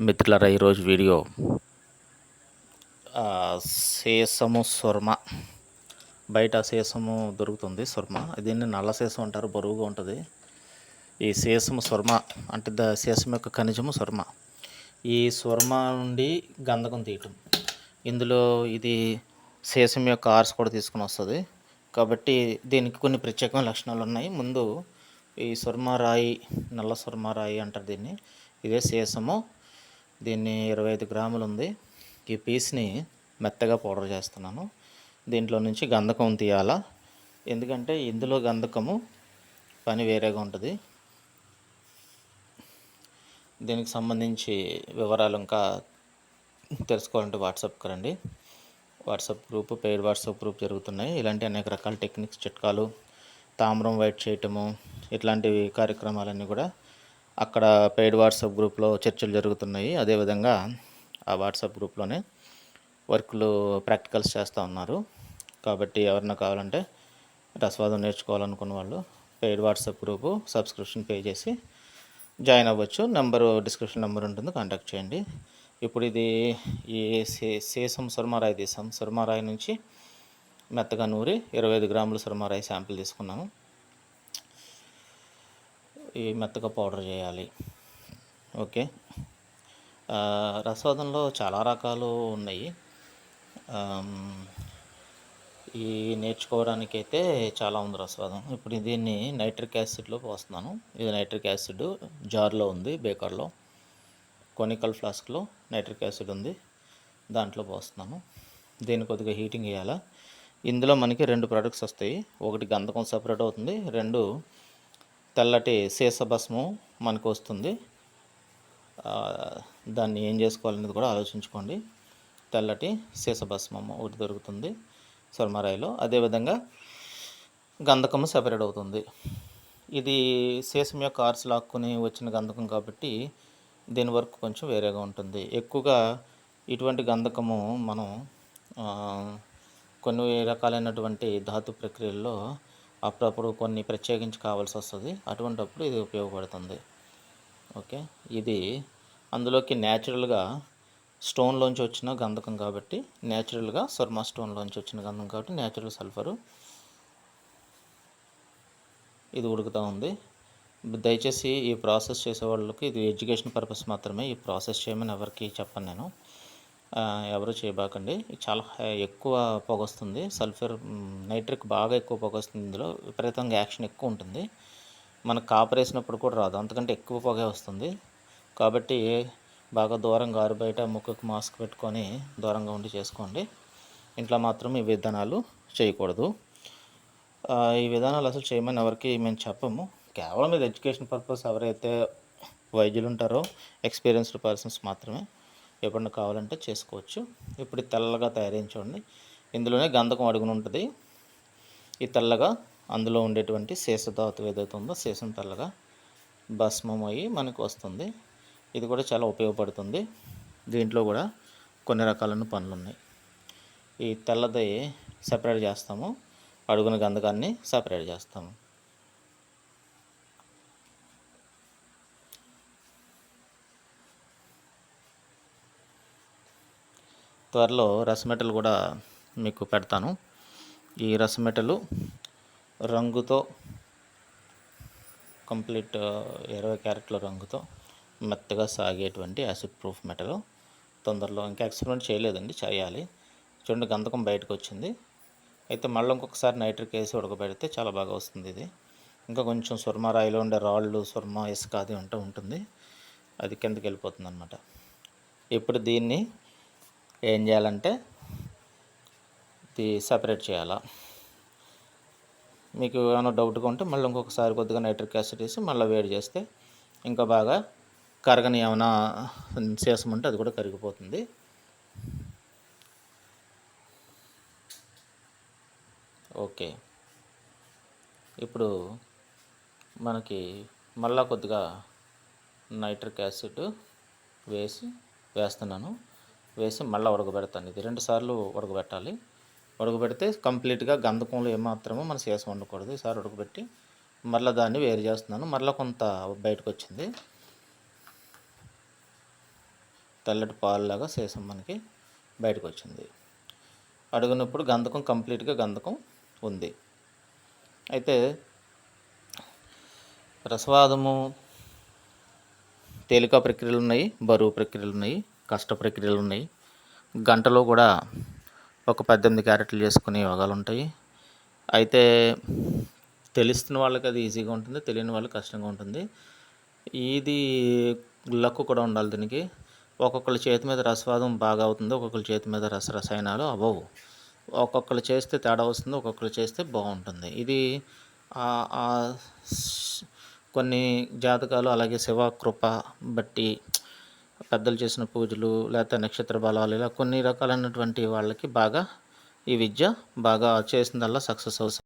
మిత్రులారా ఈరోజు వీడియో సేసము సుర్మ. బయట సేసము దొరుకుతుంది సుర్మ. దీన్ని నల్ల సేసం అంటారు బరువుగా ఉంటుంది. ఈ సేసము సుర్మ అంటే ద సేసం యొక్క ఖనిజము సుర్మ. ఈ సుర్మ నుండి గంధకం తీయటం. ఇందులో ఇది సేసం యొక్క ఆర్స్ కూడా తీసుకుని వస్తుంది. కాబట్టి దీనికి కొన్ని ప్రత్యేకమైన లక్షణాలు ఉన్నాయి. ముందు ఈ సుర్మ రాయి నల్ల సుర్మ రాయి అంటారు దీన్ని. ఇదే సేసము దీన్ని ఇరవై ఐదు గ్రాములు ఉంది ఈ పీస్ని మెత్తగా పౌడర్ చేస్తున్నాను. దీంట్లో నుంచి గంధకం తీయాలా. ఎందుకంటే ఇందులో గంధకము పని వేరేగా ఉంటుంది. దీనికి సంబంధించి వివరాలు ఇంకా తెలుసుకోవాలంటే వాట్సాప్కి రండి. WhatsApp group paid WhatsApp group జరుగుతున్నాయి. ఇలాంటి అనేక రకాల టెక్నిక్స్ చిట్కాలు తామ్రం వైట్ చేయటము ఇట్లాంటివి కార్యక్రమాలన్నీ కూడా అక్కడ పెయిడ్ వాట్సాప్ గ్రూప్లో చర్చలు జరుగుతున్నాయి. అదేవిధంగా ఆ వాట్సాప్ గ్రూప్లోనే వర్క్లు ప్రాక్టికల్స్ చేస్తూ ఉన్నారు. కాబట్టి ఎవరన్నా కావాలంటే రసవాదం నేర్చుకోవాలనుకున్న వాళ్ళు paid WhatsApp group subscription pay చేసి జాయిన్ అవ్వచ్చు. నెంబరు డిస్క్రిప్షన్ నెంబర్ ఉంటుంది కాంటాక్ట్ చేయండి. ఇప్పుడు ఇది ఈ సే సీసం సురమారాయి తీసాం సురమారాయి నుంచి మెత్తగా నూరి ఇరవై ఐదు గ్రాములు సురమారాయి శాంపిల్ తీసుకున్నాము. ఈ మెత్తగా పౌడర్ చేయాలి. ఓకే. రసవాదంలో చాలా రకాలు ఉన్నాయి. ఈ నేర్చుకోవడానికి అయితే చాలా ఉంది రసవాదం. ఇప్పుడు దీన్ని నైట్రిక్ యాసిడ్లో పోస్తున్నాను. ఇది నైట్రిక్ యాసిడ్ జార్లో ఉంది బేకర్లో. కొనికల్ ఫ్లాస్క్లో నైట్రిక్ యాసిడ్ ఉంది దాంట్లో పోస్తున్నాను. దీన్ని కొద్దిగా హీటింగ్ చేయాలా? ఇందులో మనకి రెండు ప్రొడక్ట్స్ వస్తాయి. ఒకటి గంధకం సపరేట్ అవుతుంది రెండు తెల్లటి సీసభస్మం మనకు వస్తుంది. దాన్ని ఏం చేసుకోవాలనేది కూడా ఆలోచించుకోండి. తెల్లటి సీసభస్మం ఒకటి దొరుకుతుంది సొరమరాయిలో అదేవిధంగా గంధకము సెపరేట్ అవుతుంది. ఇది సీసం యొక్క ఆర్స్ లాక్కుని వచ్చిన గంధకం కాబట్టి దీని వర్క్ కొంచెం వేరేగా ఉంటుంది. ఎక్కువగా ఇటువంటి గంధకము మనం కొన్ని రకాలైనటువంటి ధాతు ప్రక్రియల్లో అప్పుడప్పుడు కొన్ని ప్రత్యేకించి కావాల్సి వస్తుంది. అటువంటప్పుడు ఇది ఉపయోగపడుతుంది. ఓకే? ఇది అందులోకి న్యాచురల్గా స్టోన్లోంచి వచ్చిన గంధకం కాబట్టి న్యాచురల్గా సుర్మా స్టోన్లోంచి వచ్చిన గంధం కాబట్టి న్యాచురల్ సల్ఫరు ఇది ఉడుకుతూ ఉంది. దయచేసి ఈ ప్రాసెస్ చేసే వాళ్ళకి ఇది ఎడ్యుకేషన్ పర్పస్ మాత్రమే. ఈ ప్రాసెస్ చేయమని ఎవరికి చెప్పను నేను. ఎవరు చేయబాకండి. చాలా హై- ఎక్కువ పొగ వస్తుంది సల్ఫర్ నైట్రిక్ బాగా ఎక్కువ పొగ వస్తుంది ఇందులో విపరీతంగా యాక్షన్ ఎక్కువ ఉంటుంది. మనకు కాపర్ వేసినప్పుడు కూడా రాదు. అంతకంటే ఎక్కువ పొగే వస్తుంది. కాబట్టి బాగా దూరంగా ఆరు బయట ముక్కుకు మాస్క్ పెట్టుకొని దూరంగా ఉండి చేసుకోండి. ఇంట్లో మాత్రం ఈ విధానాలు చేయకూడదు. ఈ విధానాలు అసలు చేయమని ఎవరికి మేము చెప్పము. కేవలం ఇది ఎడ్యుకేషన్ పర్పస్ ఎవరైతే వైద్యులు ఉంటారో ఎక్స్పీరియన్స్డ్ పర్సన్స్ మాత్రమే. ఎప్పుడన్నా కావాలంటే చేసుకోవచ్చు. ఇప్పుడు తెల్లగా తయారించండి ఇందులోనే గంధకం అడుగున ఉంటుంది. ఈ తెల్లగా అందులో ఉండేటువంటి శేషధాతు ఏదైతే ఉందో శేషం తెల్లగా భస్మం అయ్యి మనకు వస్తుంది. ఇది కూడా చాలా ఉపయోగపడుతుంది. దీంట్లో కూడా కొన్ని రకాలైన పనులు ఉన్నాయి ఈ తెల్లది సపరేట్ చేస్తాము. అడుగున గంధకాన్ని సపరేట్ చేస్తాము. త్వరలో రసమెటలు కూడా మీకు పెడతాను. ఈ రసమెటలు రంగుతో కంప్లీట్ ఇరవై క్యారెట్ల రంగుతో మెత్తగా సాగేటువంటి యాసిడ్ ప్రూఫ్ మెటల్. తొందరలో ఇంకా ఎక్స్పెరిమెంట్ చేయలేదండి చేయాలి. చూడండి గంధకం బయటకు వచ్చింది. అయితే మళ్ళీ ఇంకొకసారి నైట్రిక్ వేసి ఉడకబెడితే చాలా బాగా వస్తుంది ఇది. ఇంకా కొంచెం సుర్మ రాయిలో ఉండే రాళ్ళు సుర్మ ఇసుక అది ఉంటూ ఉంటుంది. అది కిందకి వెళ్ళిపోతుంది అనమాట ఇప్పుడు దీన్ని ఏం చేయాలంటే ఇది సపరేట్ చేయాలా. మీకు ఏమైనా డౌట్గా ఉంటే మళ్ళీ ఇంకొకసారి కొద్దిగా నైట్రిక్ యాసిడ్ వేసి మళ్ళీ వేడి చేస్తే ఇంకా బాగా కరగని ఏమైనా శేషం ఉంటే అది కూడా కరిగిపోతుంది. ఓకే. ఇప్పుడు మనకి మళ్ళా కొద్దిగా నైట్రిక్ యాసిడ్ వేసి వేస్తున్నాను. వేసి మళ్ళీ ఉడకబెడతాను. ఇది రెండు సార్లు ఉడకబెట్టాలి. ఉడకబెడితే కంప్లీట్గా గంధకంలో ఏమాత్రమో మన శేషం వండకూడదు. ఈసారి ఉడకబెట్టి మళ్ళీ దాన్ని వేరు చేస్తున్నాను. మళ్ళీ కొంత బయటకు వచ్చింది తెల్లటి పాలులాగా సీసం మనకి బయటకు వచ్చింది అడుగునప్పుడు గంధకం కంప్లీట్గా గంధకం ఉంది. అయితే రసవాదము తేలిక ప్రక్రియలు ఉన్నాయి బరువు ప్రక్రియలు ఉన్నాయి కష్ట ప్రక్రియలు ఉన్నాయి. గంటలో కూడా ఒక పద్దెనిమిది క్యారెట్లు చేసుకునే యోగాలు ఉంటాయి. అయితే తెలుస్తున్న వాళ్ళకి అది ఈజీగా ఉంటుంది తెలియని వాళ్ళకి కష్టంగా ఉంటుంది. ఇది లక్ కూడా ఉండాలి దీనికి. ఒక్కొక్కరి చేతి మీద రసవాదం బాగా అవుతుంది ఒక్కొక్కళ్ళ చేతి మీద రస రసాయనాలు అవ్వవు. ఒక్కొక్కరు చేస్తే తేడా వస్తుంది ఒక్కొక్కరు చేస్తే బాగుంటుంది. ఇది ఆ- కొన్ని జాతకాలు అలాగే శివ కృప బట్టి పెద్దలు చేసిన పూజలు లేకపోతే నక్షత్ర బలాలు ఇలా కొన్ని రకాలైనటువంటి వాళ్ళకి బాగా ఈ విద్య బాగా చేసిందల్లా సక్సెస్ అవుతుంది.